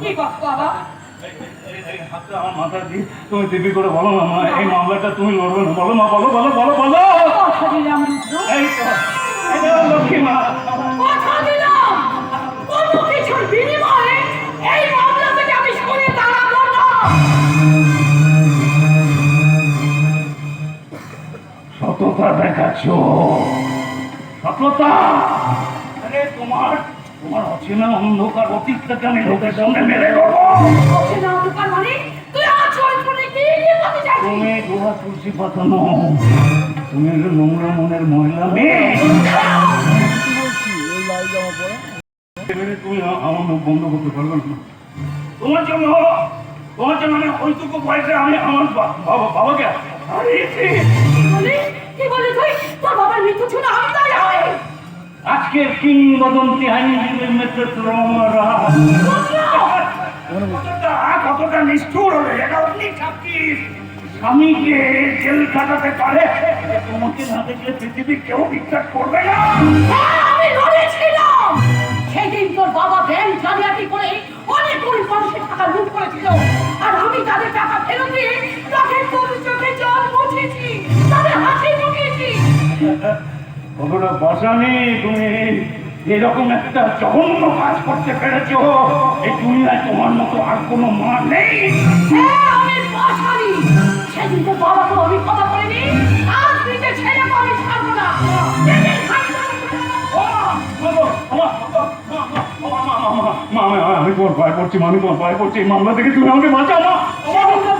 কি বাবা? হাতটা আমার মাথা দিয়ে তুমি দিবি করে বলো না মা এই মামলাটা তুমি লড়বে না। বলো মা বলো বলো বলো বলো এই তো লক্ষ্মী মা সততা দেখাচ্ছ। সততা। আরে তোমার তোমার অচেনা অন্ধকার অতীতটাকে আমি লোকের সামনে মেরে দেবো। অচেনা অন্ধকার মানে? তুমি গোয়া তুলসী পাতা নও। তুমি নোংরা মনের মহিলা মেয়ে। তুমি আমার মুখ বন্ধ করতে পারবে না। তোমার জন্য তোমার জন্য আমি ওইটুকু পয়সা আমি আমার বাবাকে হারিয়েছি। কি বলি? কি বলি তুই? তোর বাবার মৃত্যু ছিল আমি তাই হয় আজকের কিংবদন্তি আইনজীবীর নেতৃত্ব কতটা নিষ্ঠুর এটা সাক্ষী স্বামীকে জেল কাটাতে পারে? তোমাকে না দেখলে পৃথিবী কেউ বিশ্বাস করবে না। হ্যাঁ সেদিন বাবা করে অনেক আর আমি কতটা বাসা নেই তুমি এরকম একটা জঘন্য কাজ করতে পেরেছ এই দুনিয়ায় তোমার মতো আর কোনো মা নেই হ্যাঁ আমি বাসানি সেদিন তোর বাবাকে আমি কথা বলিনি আজ আমি ছাড়বো না আমা, তোমার পড়ছি মা, আমি তোমার পড়ছি এই মামলা থেকে তুমি আমাকে বাঁচাও মা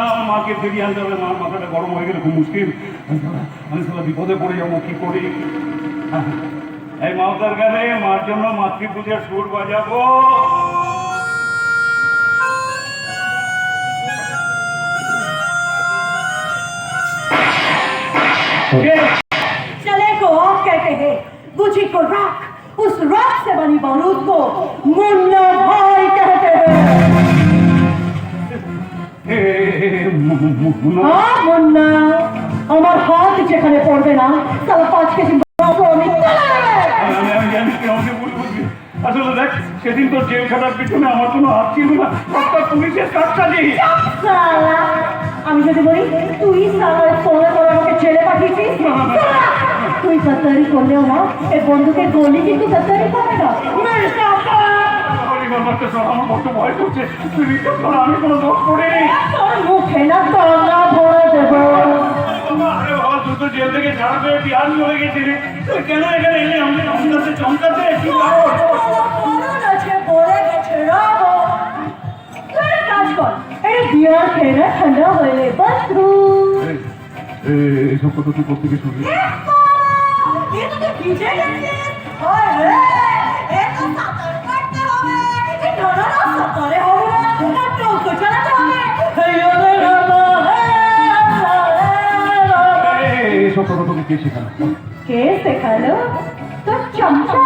না, না, না, আমার মাকে ফিরিয়ে আনতে হবে মার মাথাটা গরম হয়ে গেলে খুব মুশকিল আমি সালা বিপদে পড়ে যাবো কি করি এই মাওতার গেলে মার জন্য মাতৃপূজার সুর বাজাবো चले को आप कहते हैं बुझी को राख उस राख से बनी बारूद को मुन्ना মুন্না আমার হাত যেখানে পড়বে না তাহলে পাঁচ কেজি আসলে দেখ সেদিন তোর জেল খাটার পিছনে আমার কোনো হাত ছিল না। সবটা পুলিশের কাজটাজি সালা, আমি যদি বলি তুই সালার ফোনে করে আমাকে ছেড়ে পাঠিয়েছিস? সালা, তুই করলেও না এই বন্ধুকে গলি কিন্তু গদ্দারি করে না সাপা। আমার বড্ড ভয় করছে? তুই বিশ্বাস কর আমি কোনো দোষ করিনি। তোর মুখে না তলা ভরে দেবো। আরে বাবা তুই তো জেল থেকে ছাড়া পেয়ে বিহার চলে গেছিলি। তুই কেন এখানে এলে? আমাকে চমকাতে চমকাতে কি বিয়ার খেয়ে না ঠান্ডা হয়ে বাথরুম। এইসব কথা তুই কোথেকে শুনলি? ভিজে গেছে কে শেখানো কে শেখালো তো চমচা